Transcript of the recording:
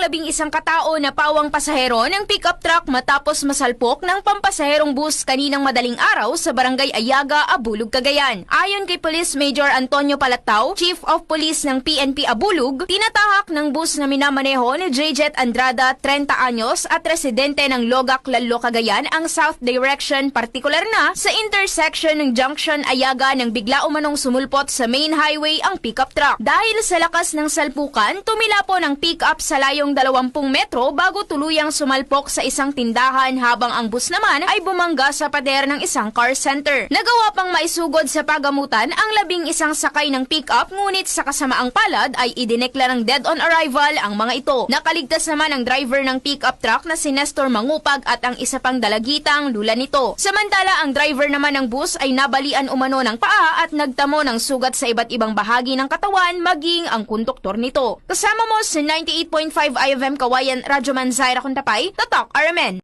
ang labing isang katao na pawang pasahero ng pickup truck matapos masalpok ng pampasaherong bus kaninang madaling araw sa barangay Ayaga, Abulug, Cagayan. Ayon kay Police Major Antonio Palatao, Chief of Police ng PNP Abulug, tinatahak ng bus na minamaneho ni JJet Andrada, 30 anyos at residente ng Logac, Lalo, Cagayan ang south direction partikular na sa intersection ng Junction Ayaga nang bigla umanong sumulpot sa main highway ang pickup truck. Dahil sa lakas ng salpukan, tumila po ng pick-up sa layong 20 metro bago tuluyang sumalpok sa isang tindahan habang ang bus naman ay bumangga sa pader ng isang car center. Nagawa pang maisugod sa pagamutan ang labing isang sakay ng pick-up ngunit sa kasamaang palad ay idineklarang dead on arrival ang mga ito. Nakaligtas naman ang driver ng pick-up truck na si Nestor Mangupag at ang isa pang dalagitang lula nito. Samantala ang driver naman ng bus ay nabalian umano ng paa at nagtamo ng sugat sa iba't ibang bahagi ng katawan maging ang konduktor nito. Kasama mo sa 98.5 IFM Kawayan Radyo Man Zaira Kuntapay, Tatak RMN.